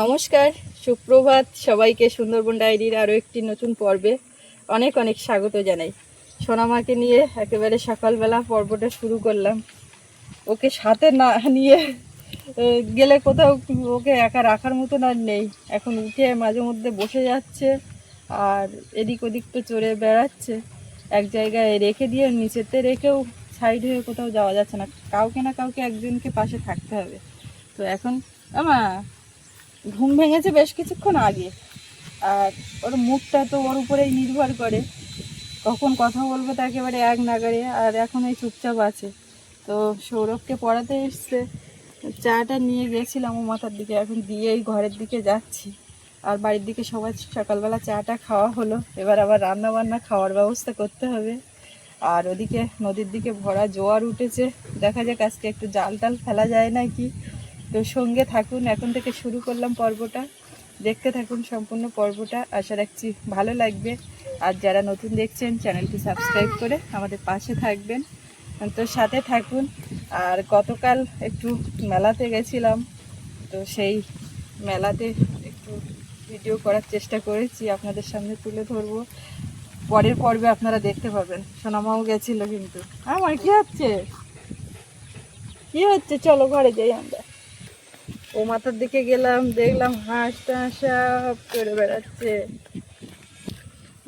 নমস্কার, সুপ্রভাত সবাইকে সুন্দরবন ডায়েরির আরও একটি নতুন পর্বে অনেক অনেক স্বাগত জানাই। সোনামাকে নিয়ে একেবারে সকালবেলা পর্বটা শুরু করলাম। ওকে সাথে না নিয়ে গেলে কোথাও ওকে একা রাখার মতন আর নেই। এখন উঠে মাঝে মধ্যে বসে যাচ্ছে আর এদিক ওদিক তো চড়ে বেড়াচ্ছে। এক জায়গায় রেখে দিয়ে নিচেতে রেখেও সাইড হয়ে কোথাও যাওয়া যাচ্ছে না। কাউকে না কাউকে একজনকে পাশে থাকতে হবে। তো এখন আমা ঘুম ভেঙেছে বেশ কিছুক্ষণ আগে। আর ওর মুখটা তো ওর উপরেই নির্ভর করে। কখন কথা বলবে তা একেবারে এক নাগারে আর এখন এই চুপচাপ আছে। তো সৌরভকে পড়াতে এসছে। চাটা নিয়ে গেছিলাম ও মাথার দিকে, এখন দিয়েই ঘরের দিকে যাচ্ছি। আর বাড়ির দিকে সবাই সকালবেলা চাটা খাওয়া হলো। এবার আবার রান্না বান্না খাওয়ার ব্যবস্থা করতে হবে। আর ওদিকে নদীর দিকে ভরা জোয়ার উঠেছে। দেখা যাক আজকে একটু জাল টাল ফেলা যায় নাকি। তো সঙ্গে থাকুন, এখন থেকে শুরু করলাম পর্বটা। দেখতে থাকুন সম্পূর্ণ পর্বটা। আশা রাখছি ভালো লাগবে। আর যারা নতুন দেখছেন, চ্যানেলটি সাবস্ক্রাইব করে আমাদের পাশে থাকবেন। তো সাথে থাকুন। আর গতকাল একটু মেলাতে গেছিলাম, তো সেই মেলাতে একটু ভিডিও করার চেষ্টা করেছি। আপনাদের সামনে তুলে ধরবো। পরের পর্বে আপনারা দেখতে পাবেন। সোনামাও গেছিল কিন্তু। আমার কি হচ্ছে? কি হচ্ছে? চলো ঘরে যাই আমরা। ও মাথার দিকে গেলাম দেখলাম হাঁস টাঁস সব করে বেড়াচ্ছে।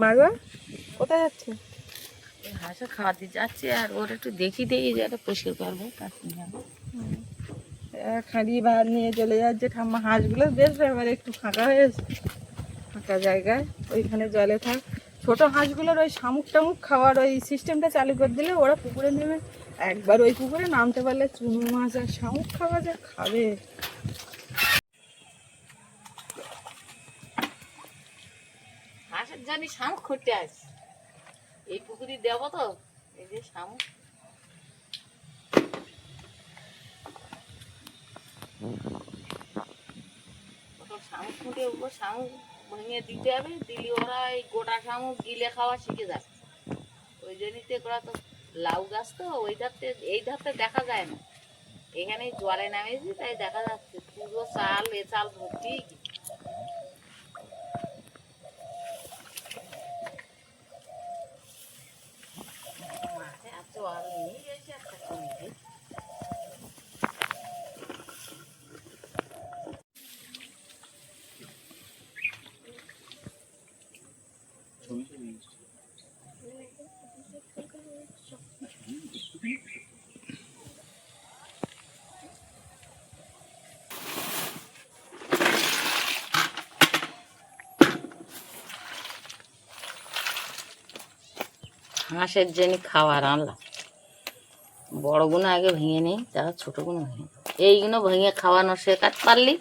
মাগো কোথায় যাচ্ছে? হাঁসা খাওয়াতে যাচ্ছে আর ওর একটু দেখি দেখি যে একটা পরিষ্কার করব। খাঁড়ি ভাত নিয়ে চলে যাচ্ছে ঠাম্মা হাঁসগুলো বেশ এবার একটু ফাঁকা হয়েছে ফাঁকা জায়গায় ওইখানে জলে থাক। ছোট হাঁসগুলোর ওই শামুক টামুক খাওয়ার ওই সিস্টেমটা চালু করে দিলে ওরা পুকুরে নেমে একবার ওই পুকুরে নামতে পারলে চুনো মাছ আর শামুক খাওয়া যা খাবে। হাঁসের জানি শামুক খুঁটতে আছে এই পুকুরি দেব তো, এই যে শামুক। শামুক খুঁটে ওগুলো শামুক ভেঙে দিতে হবে, দিলে ওরা এই গোটা শামুক গিলে খাওয়া শিখে যাবে। ওই জন্যতে ওরা তো লাউ গাছ তো ওই ধারতে এই ধারতে দেখা যায় না। এখানে জলে নামেছি, তাই দেখা যাচ্ছে। পুরো চাল, এ চাল ভর্তি। হাঁসের জন্য খাবার আনলাম বড়গুলো আগে ভেঙে নেই তারা ছোটোগুলো ভেঙে এইগুলো ভেঙে খাওয়ানো শেখাতে পারলি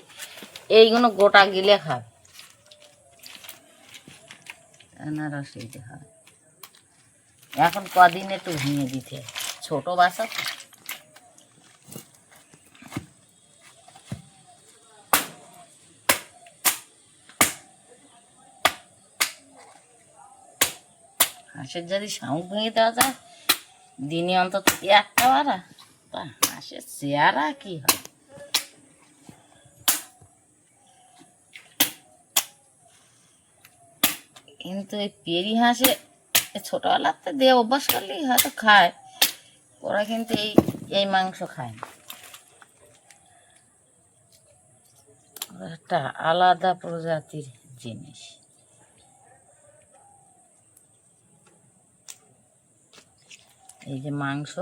এইগুলো গোটা গিলে খাবে আনারস এখন কদিন একটু ভেঙে দিতে। ছোট বাসা হাঁসের যদি শামুক ভেঙে দেওয়া যায়, দিনে অন্তত একটা বারা তা হাঁসের চেয়ারা কি হয় কিন্তু এই পেরি হাঁসে ছোটবেলাতে দিয়ে অভ্যাস করলেই হয়তো খায়। ওরা কিন্তু এই এই মাংস খায় না। একটা আলাদা প্রজাতির জিনিস। এই যে মাংস।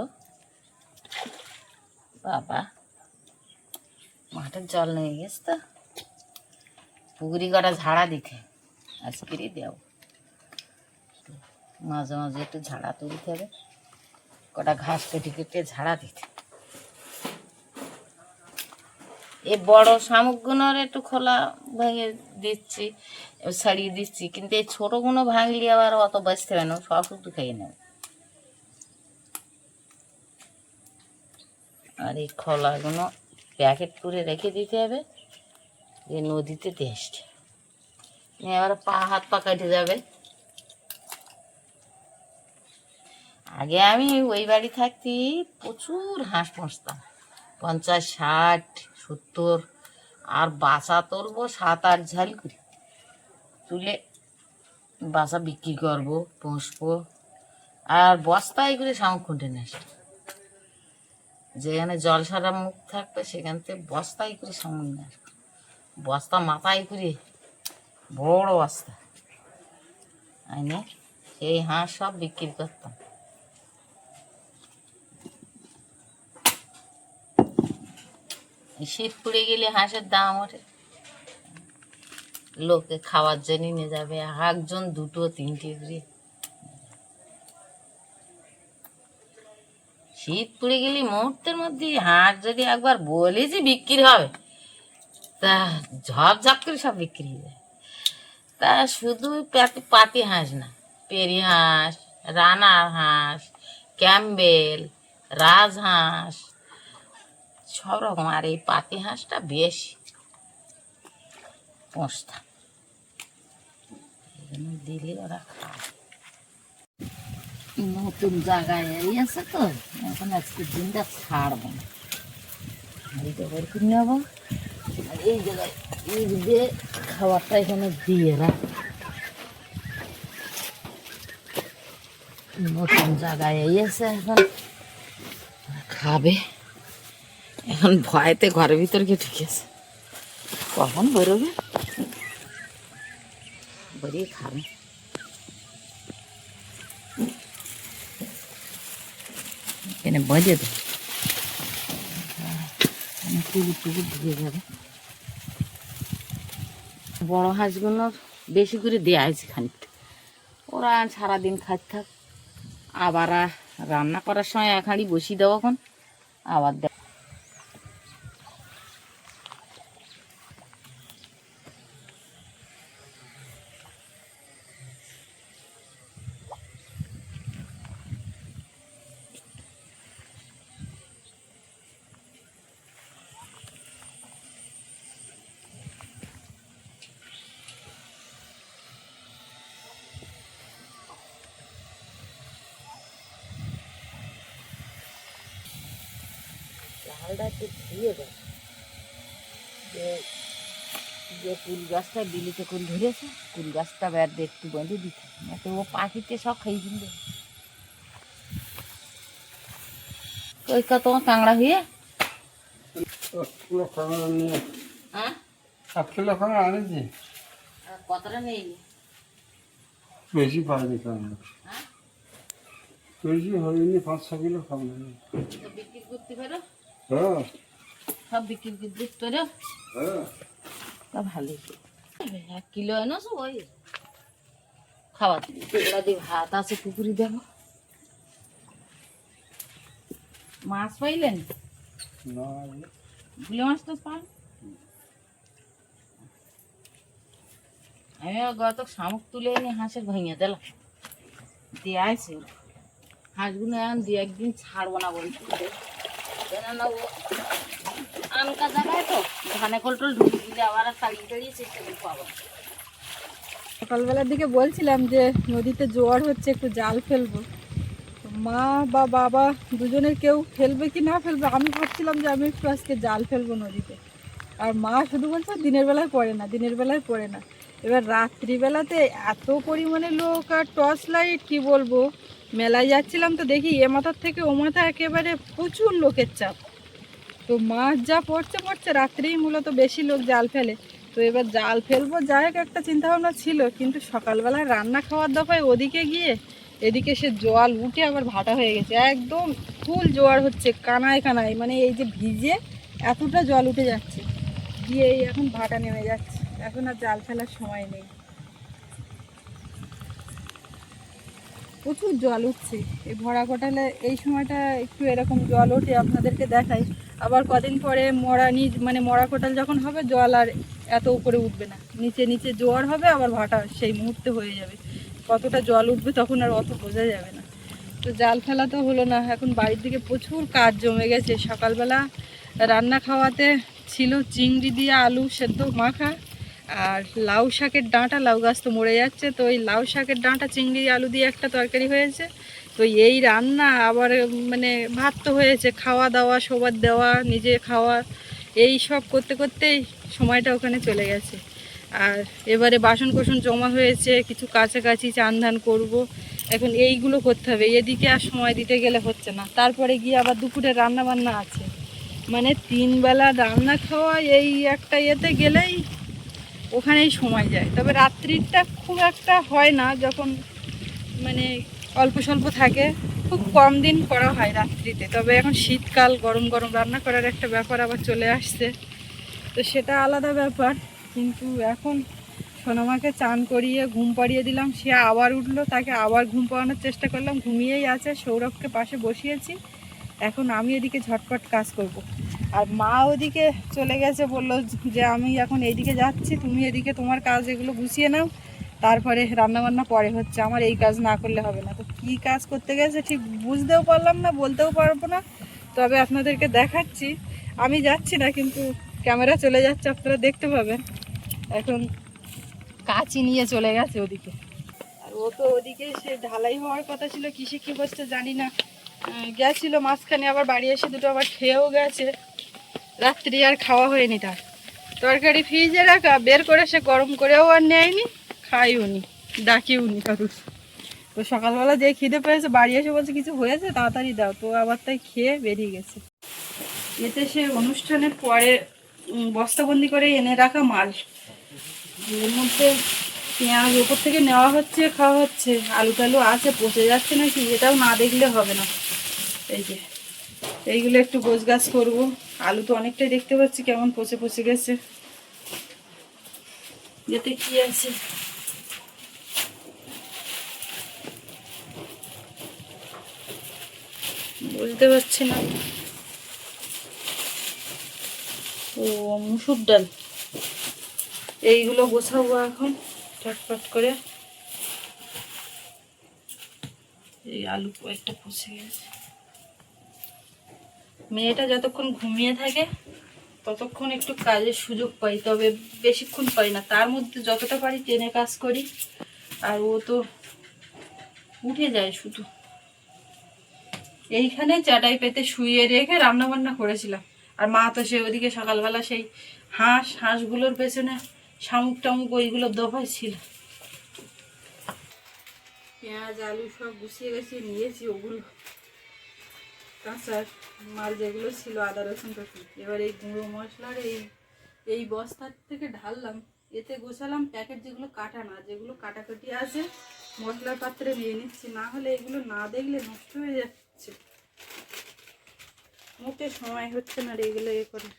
বাবা মাঠের জল নিয়ে গেছে তো? পুকুরি কটা ঝাড়া দিতে। আজকেরই দেও মাঝে মাঝে একটু ঝাড়া তুলতে হবে। কটা ঘাস কেটে কেটে ঝাড়া দিতে। এ বড় শামুকগুলোর একটু খোলা ভেঙে দিচ্ছি ছাড়িয়ে দিচ্ছি, কিন্তু এই ছোটোগুলো ভাঙলি আবার অত বাঁচতে হবে না, সব শুধু খেয়ে নেবে। আর এই খোলাগুলো প্যাকেট করে রেখে দিতে হবে। যে নদীতে টেস্ট এবার পা, হাত পা কেটে যাবে। আগে আমি ওই বাড়ি থাকতে প্রচুর হাঁস পুষতাম পঞ্চাশ, ষাট, সত্তর, আর বাসা তুলবো সাত, আট ঝাল করে। তুলে বাসা বিক্রি করব, পুষবো। আর বস্তায় করে খুঁটে নিয়ে আসব যেখানে জল সারা মুখ থাকবে, সেখান থেকে বস্তায় করে নিয়ে আসব। বস্তা মাথায় করে বড় বস্তা। আইনে সেই হাঁস সব বিক্রি করতাম। শীত পড়ে গেলে হাঁসের দাম ওঠে। লোকে খাওয়ার জন্য নিয়ে যাবে। একজন, দুটো, তিনটে করে শীত পড়ে গেলে মুহূর্তের মধ্যে হাঁস যদি একবার বলে যে বিক্রি হবে, তা ঝপ ঝপ করে সব বিক্রি হয়ে যায়। তা শুধু পাতি- পাতি হাঁস না, পেরি হাঁস, রানার হাঁস, ক্যাম্বেল রাজহাঁস সব রকম। আর এই পাতি হাঁসটা বেশি। পোষতাম দিলে ওরা খায়। নতুন জায়গায় এসে তো, এখন আজকে দিনটা ছাড়বো না। এইটা বের করে নেব, আর এই জায়গায় এই যে খাবারটা এখানে দিয়ে রাখ। নতুন জায়গায় এসে এখন খাবে। এখন ভয়তে ঘরের ভিতর গিয়ে ঢুকেছে কখন বেরোবে? বেরিয়ে খাবে। এখানে বাজে তো। টুকুর টুকুর ঢুকে যাবে। বড় হাঁসগুলোর বেশি করে দেওয়া হয়েছে খানিক ওরা সারাদিন খাই থাক। আবার রান্না করার সময় এক হাঁড়ি বসিয়ে দেবো এখন। আবার একটু ধুয়ে দেয়। যে যে কুল গাছটা বিলিতে কুল ধরেছে কুল গাছটা দিয়ে একটু বেঁধে দিতে। না তো ও পাখিতে সব খাই ফেলবে ওই কত কাঁকড়া হয়ে? কিলো হ্যাঁ আনেছি। কতটা নেই বেশি পাইনি হ্যাঁ? বেশি হয়নি পাঁচ ছ কিলো খাবার বিক্রি করতে পারো? হ্যাঁ। সব বিক্রি পারো হ্যাঁ। তা ভালোই। এক কিলো এনেছো ওই খাবার ওরা ভাত আছে পুকুরি মাছ পাইলেন? না। গুলে মাছ তো পান? আমি গত শামুক তুলে এনে হাঁসের ভেঙে দিলাম। দিয়ে আছে হাঁসগুলো এখন দু একদিন ছাড়বো না বলছি। সকালবেলার দিকে বলছিলাম যে নদীতে জোয়ার হচ্ছে, একটু জাল ফেলব। মা বা বাবা দুজনের কেউ ফেলবে কি না ফেলবে, আমি ভাবছিলাম যে আমি একটু আজকে জাল ফেলব নদীতে। আর মা শুধু বলছে দিনের বেলায় পড়ে না, দিনের বেলায় পড়ে না। এবার রাত্রিবেলাতে এত পরিমাণে লোক আর টর্চ লাইট, কি বলব? মেলায় যাচ্ছিলাম তো দেখি এ মাথার থেকে ও মাথা একেবারে প্রচুর লোকের চাপ। তো মাছ যা পড়ছে পড়ছে, রাত্রেই মূলত বেশি লোক জাল ফেলে। তো এবার জাল ফেলব, যাই হোক, একটা চিন্তা ভাবনা ছিল, কিন্তু সকালবেলায় রান্না খাওয়ার দফায় ওদিকে গিয়ে এদিকে সে জল উঠে আবার ভাটা হয়ে গেছে। একদম ফুল জোয়ার হচ্ছে, কানায় কানায় মানে এই যে ভিজে এতটা জল উঠে যাচ্ছে। গিয়ে এখন ভাটা নেমে যাচ্ছে। এখন আর জাল ফেলার সময় নেই। প্রচুর জল উঠছে। এই ভরা কোটালে এই সময়টা একটু এরকম জল ওঠে, আপনাদেরকে দেখাই। আবার কদিন পরে মরা নিচ মানে মরা কোটাল যখন হবে, জল আর এত উপরে উঠবে না। নিচে নিচে জোয়ার হবে, আবার ভাটা সেই মুহূর্তে হয়ে যাবে। কতটা জল উঠবে তখন আর অত বোঝা যাবে না। তো জাল ফেলা তো হলো না। এখন বাড়ির দিকে প্রচুর কাজ জমে গেছে। সকালবেলা রান্না খাওয়াতে ছিল চিংড়ি দিয়ে আলু সেদ্ধ মাখা। আর লাউ শাকের ডাঁটা, লাউ গাছ তো মরে যাচ্ছে, তো ওই লাউ শাকের ডাঁটা, চিংড়ি, আলু দিয়ে একটা তরকারি হয়েছে। তো এই রান্না আবার মানে ভাত তো হয়েছে, খাওয়া দাওয়া, সবার দেওয়া, নিজে খাওয়া, এই সব করতে করতেই সময়টা ওখানে চলে গেছে। আর এবারে বাসন কোসন জমা হয়েছে, কিছু কাছাকাছি চান ধান করব, এখন এইগুলো করতে হবে, এদিকে আর সময় দিতে গেলে হচ্ছে না। তারপরে গিয়ে আবার দুপুরে রান্না বান্না আছে। মানে তিন বেলা রান্না খাওয়া এই একটা ইয়েতে গেলেই ওখানেই সময় যায়। তবে রাত্রিটা খুব একটা হয় না যখন মানে অল্প স্বল্প থাকে। খুব কম দিন করা হয় রাত্রিতে। তবে এখন শীতকাল, গরম গরম রান্না করার একটা ব্যাপার আবার চলে আসছে। তো সেটা আলাদা ব্যাপার। কিন্তু এখন সোনামাকে চান করিয়ে, ঘুম পাড়িয়ে দিলাম। সে আবার উঠল, তাকে আবার ঘুম পাড়ানোর চেষ্টা করলাম। ঘুমিয়েই আছে, সৌরভকে পাশে বসিয়েছি। এখন আমি এদিকে ঝটপট কাজ করব। আর মা ওদিকে চলে গেছে, বলল যে আমি এখন এইদিকে যাচ্ছি, তুমি এদিকে তোমার কাজ এগুলো গুছিয়ে নাও, তারপরে রান্নাবান্না পরে হচ্ছে, আমার এই কাজ না করলে হবে না। তো কী কাজ করতে গেছে ঠিক বুঝতেও পারলাম না, বলতেও পারব না, তবে আপনাদেরকে দেখাচ্ছি। আমি যাচ্ছি না, কিন্তু ক্যামেরা চলে যাচ্ছে, আপনারা দেখতে পাবেন। এখন কাচি নিয়ে চলে গেছে ওদিকে। আর ও তো ওদিকে সে ঢালাই হওয়ার কথা ছিল, কিসে কি হচ্ছে জানি না। গেছিল মাঝখানে, আবার বাড়ি এসে দুটো আবার খেয়েও গেছে। রাত্রি আর খাওয়া হয়নি তার। তরকারি ফ্রিজে রাখা, বের করে সে গরম করেও আর নেয়নি খাইও নি ডাকিও নি কারুর। তো সকালবেলা যে খিদে পেয়েছে, বাড়ি এসে বলছে, কিছু হয়েছে? তাড়াতাড়ি দাও। তো আবার তাই খেয়ে বেরিয়ে গেছে। এতে সে অনুষ্ঠানের পরে বস্তাবন্দি করে এনে রাখা মাল। এর মধ্যে পেঁয়াজ ওপর থেকে নেওয়া হচ্ছে, খাওয়া হচ্ছে। আলু টালু আছে, পচে যাচ্ছে নাকি? এটাও না দেখলে হবে না। এই যে। এইগুলো একটু গোছ গাছ করব। আলু তো অনেকটাই দেখতে পাচ্ছি, কেমন পচে পচে গেছে। এতে কি আছে? বুঝতে পারছি না। ও, মুসুর ডাল। এইগুলো গোছাবো এখন চটপট করে। এই আলু কয়েকটা পচে গেছে। মেয়েটা যতক্ষণ ঘুমিয়ে থাকে, ততক্ষণ একটু কাজের সুযোগ পাই, তবে বেশিক্ষণ পাই না। তার মধ্যে যতটা পারি টেনে কাজ করি, আর ও তো উঠে যায় শুধু। এইখানে চাটাই পেতে শুয়ে রেখে রান্না বান্না করেছিলাম। আর মা তো সে ওদিকে সকালবেলা সেই হাঁস, হাঁসগুলোর পেছনে শামুক টামুক ওইগুলো দফায় ছিল। পেঁয়াজ, আলু সব গুছিয়ে গেছিয়ে নিয়েছি, ওগুলো কাঁচা মাল যেগুলো ছিল, আদা, রসুন টসুন এবার এই গুঁড়ো মশলার এই এই বস্তার থেকে ঢাললাম। এতে গোছালাম প্যাকেট যেগুলো কাটা না, যেগুলো কাটাকাটি আছে, মশলার পাত্রে নিয়ে নিচ্ছি। না হলে এগুলো না দেখলে নষ্ট হয়ে যাচ্ছে। মোটে সময় হচ্ছে না রে এগুলো এ করে।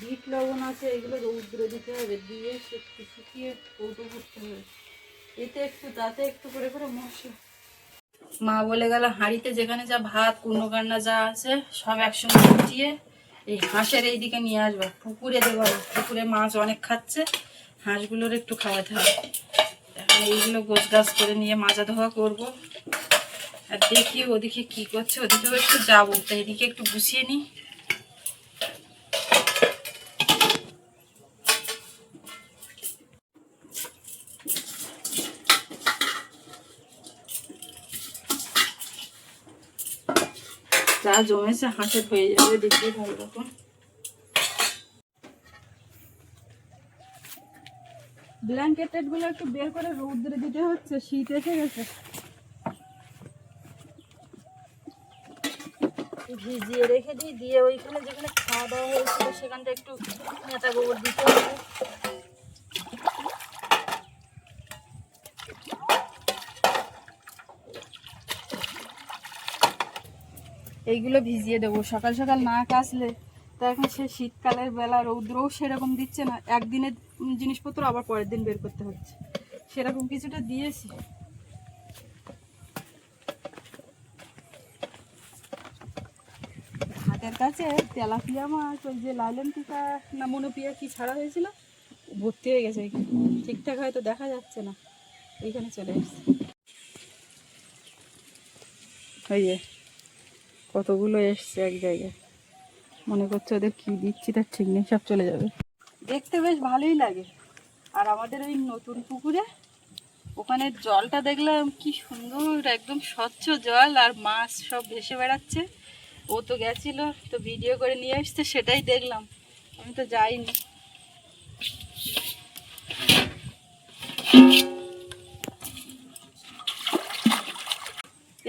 বিট লবণ আছে, এগুলো রৌদ্র দিতে হবে। দিয়ে একটু শুকিয়ে কৌটো করতে হবে। এতে একটু, তাতে একটু করে করে মশলা। মা বলে গেল, হাঁড়িতে যেখানে যা ভাত কুর্ণকান্না যা আছে, সব একসঙ্গে ফুটিয়ে এই হাঁসের এই দিকে নিয়ে আসব। পুকুরে দেবো পুকুরে মাছ অনেক খাচ্ছে, হাঁসগুলোর একটু খাওয়াতে হবে। এইগুলো গোছ গাছ করে নিয়ে মাজা ধোয়া করব। আর দেখি ওদিকে কি করছে, ওদিকেও একটু যাব, তো এদিকে একটু গুছিয়ে নিই। যা জমেছে হাঁসের হয়ে যাবে দেখি ভালো রকম ব্ল্যাঙ্কেটেডগুলো একটু বের করে রৌদ্রে দিতে হচ্ছে, শীত এসে গেছে। ভিজিয়ে রেখে দিই, দিয়ে ওইখানে যেখানে খাওয়া দাওয়া হয়েছিল, সেখানটা একটু নেতা গোবর দিতে হবে। এইগুলো ভিজিয়ে দেবো। সকাল সকাল না কাচলে তো এখন সে শীতকালের বেলা রৌদ্রও সেরকম দিচ্ছে না। একদিনের জিনিসপত্র আবার পরের দিন বের করতে হচ্ছে। সেরকম কিছুটা দিয়েছি। হাতের কাছে তেলাপিয়া মাছ, ওই যে লাইলেন টিকা না মনোপিয়া কি ছাড়া হয়েছিল? ভর্তি হয়ে গেছে। এখানে ঠিকঠাক হয়তো দেখা যাচ্ছে না। এইখানে চলে এসছে। কতগুলো এসছে এক জায়গায়? মনে করছে ওদের কি দিচ্ছি তার ঠিক নেই সব চলে যাবে। দেখতে বেশ ভালোই লাগে। আর আমাদের ওই নতুন পুকুরে ওখানে জলটা দেখলাম কি সুন্দর একদম স্বচ্ছ জল আর মাছ সব ভেসে বেড়াচ্ছে। ও তো গেছিল তো ভিডিও করে নিয়ে আসছে সেটাই দেখলাম। আমি তো যাইনি।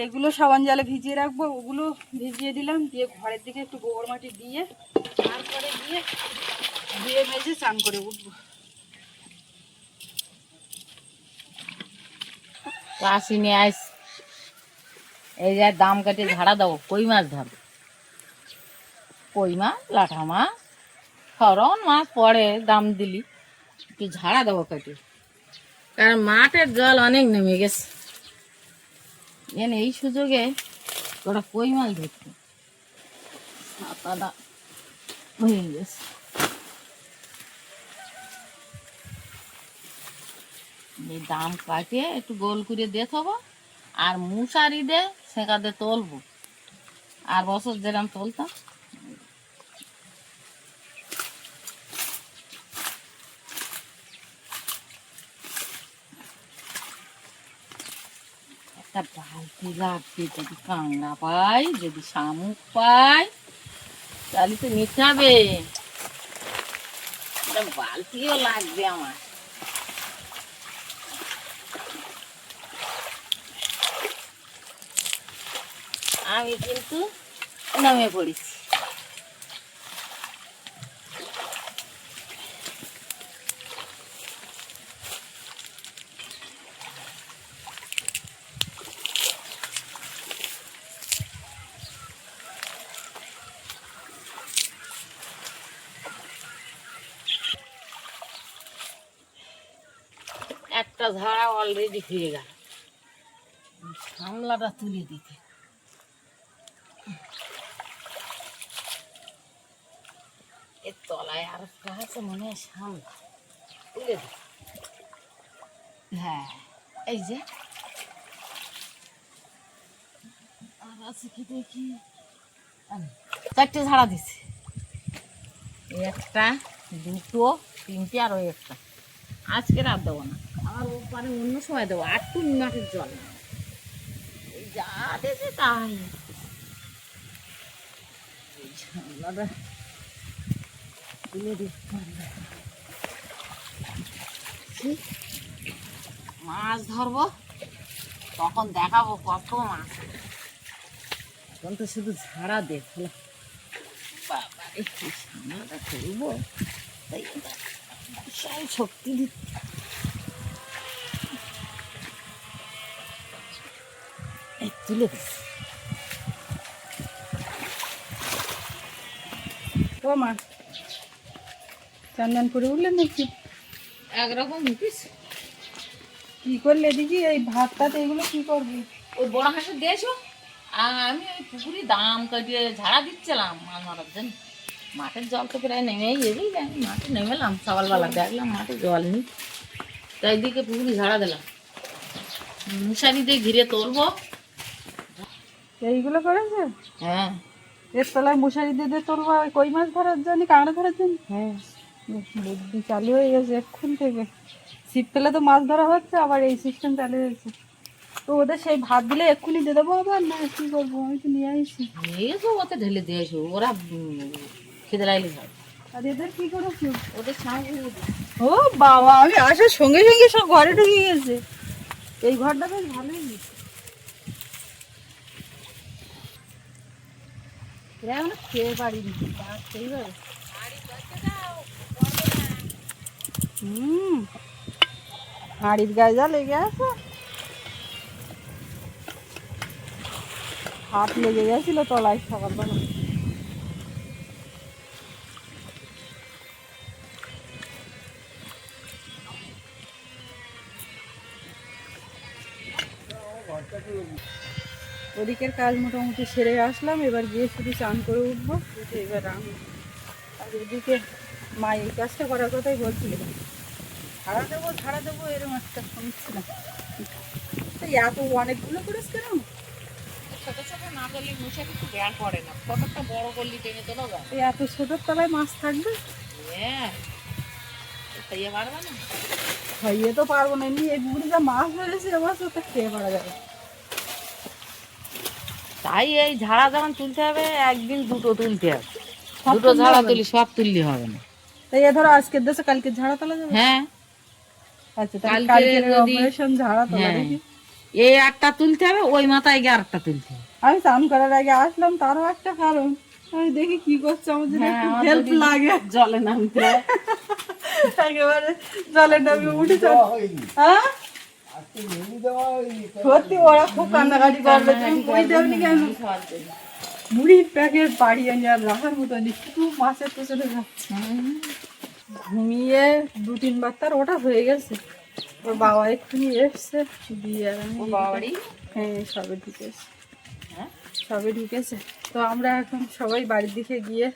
এগুলো সাবান জালে ভিজিয়ে রাখব, ওগুলো ভিজিয়ে দিলাম, দিয়ে ঘরের দিকে একটু গোবর মাটি দিয়ে তারপরে দিয়ে ধুয়ে মেজে চান করে উঠবো। আইস। এই যে দাম কাটে ঝাড়া দেবো, কই মাছ ধরবে কই মাছ? লাঠা মাছ? সরন মাছ পরে দাম দিলি। একটু ঝাড়া দেবো কাটে। কারণ মাঠের জল অনেক নেমে গেছে। যেন এই সুযোগে ওরা কই মাছ ধরতো হয়ে গেছে। দাম কাটিয়ে একটু গোল করে দিয়ে থবো, আর মুসারি দে সেখাতে তুলবো। আর বছর যেরকম তুলতাম। বালতি লাগবে যদি কাঁংড়া পাই, যদি শামুক পাই, তাহলে তো হবে বালতিও লাগবে আমার। আমি কিন্তু নামে পড়েছি। একটা ঝাড়া অলরেডি হয়ে গেল। সামলাটা তুলে দিতে। এর তলায় আর আছে মনে হয় সামলা। তুলে দি হ্যাঁ এই যে। আর আছে কি দেখি? চারটে ঝাড়া দিছে। একটা, দুটো, তিনটে, আর ওই একটা। আজকে রাত দেবো না। আর ওপারে অন্য সময় দেবো, আর টুন মাঠের জল এই যা দিয়েছে তাই। এই ঝামেলাটা। মাছ ধরবো, তখন দেখাবো কত মাছ। এখন তো শুধু ঝাড়া দেখল বাবা রে কি সামলাটা করব? তাই বিশাল শক্তি দিচ্ছে তুলে দিচ্ছি ও মা চান্দান করে উঠলেন নাকি? একরকম মুখিস কি করলে দেখি এই ভাতটাতে এগুলো কি করবি? ওই বড় হাঁসের দিয়েছ? আর আমি ওই পুকুরে দাম কাটিয়ে ঝাড়া দিচ্ছিলাম মাছ মারার জন্য। মাঠের জল তো প্রায় নেমেই এলেই আমি মাঠে নেমেলাম সকালবেলা দেখলাম মাঠে জল নেই। তাই দিকে পুকুরে ঝাড়া দিলাম। মশারি দিয়ে ঘিরে তুলবো। এইগুলো করেছে? হ্যাঁ। এর তলায় মশারি দিয়ে দিয়ে তোর ওই কই মাছ ধরার জন্য কাঁকড়া ধরার জন্য? হ্যাঁ। বুদ্ধি চালু হয়ে গেছে এক্ষুন থেকে। ছিপ পেলে তো মাছ ধরা হচ্ছে আবার এই সিস্টেম চালু হয়েছে। তো ওদের সেই ভাত দিলে এক্ষুনি দিয়ে দেবো আবার না কি করব আমি তো নিয়ে আসি। এসো ওতে ঢেলে দিয়েছ ওরা উম, খেতে লাগলে হয় আর এদের কি করেছি ওদের ছাড় ও বাবা আমি আসার সঙ্গে সঙ্গে সব ঘরে ঢুকে গেছে। এই ঘরটা বেশ ভালোই গেছে এখন খেয়ে পারিনি সেইভাবে হুম হাঁড়ির গায়ে যা লেগে আছে হাত লেগে গেছিল তলায় সকালবেলা ওদিকের কাজ মোটামুটি সেরে আসলাম এবার গিয়ে শুধু চান করে উঠবো। উঠে এবার রান্না আর এদিকে মা এই কাজটা করার কথাই বলছিল। ছাড়া দেবো ছাড়া দেবো এরকম একটা শুনছিলাম এই এত অনেকগুলো করিস কেন? ছোট ছোট না করলে মুছে কিছু বের করে না। কতটা বড় করলি টেনে যায় এই এত ছোটোর তলায় মাছ থাকবে? হ্যাঁ খাইয়ে পারবে না। খাইয়ে তো পারব না। এমনি এই যা মাছ ধরেছে এবার তো খেয়ে পারা যাবে? তাই এই ঝাড়া যখন তুলতে হবে একদিন দুটো তুলতে হবে। দুটো ঝাড়া তুলি সব তুললে হবে না। তাই এ ধরো আজকের দেশে কালকে ঝাড়া তোলা যাবে? হ্যাঁ। আচ্ছা কালকে অপারেশন ঝাড়া তোলা হ্যাঁ। দেখি। এই একটা তুলতে হবে ওই মাথায় গিয়ে আরেকটা তুলতে হবে। আমি স্নান করার আগে আসলাম তারও একটা কারণ। আমি দেখি কি করছে আমার জন্য হ্যাঁ, হেল্প লাগে। জলে নামতে। একেবারে জলের নামে উঠে হ্যাঁ? সত্যি ওরা খুব কান্নাকাটি করবে তুমি বই দেবনি কেন? মুড়ির প্যাকেট বাড়ি আর রাখার মতো নেই শুধু মাছের পেছনে যাচ্ছে। ঘুমিয়ে দু তিনবার তার ওটা হয়ে গেছে। ওর বাবা এক্ষুনি এসছে দিয়ে বাবারই? হ্যাঁ সবে ঢুকেছে। হ্যাঁ? সবে ঢুকেছে। তো আমরা এখন সবাই বাড়ির দিকে গিয়ে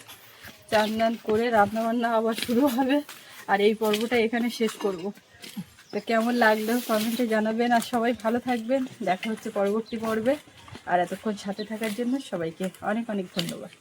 চান করে রান্না বান্না আবার শুরু হবে। আর এই পর্বটা এখানে শেষ করব। তো কেমন লাগল কমেন্টে জানাবেন আর সবাই ভালো থাকবেন। দেখা হচ্ছে পরবর্তী পর্বে। আর এতক্ষণ সাথে থাকার জন্য সবাইকে অনেক অনেক ধন্যবাদ।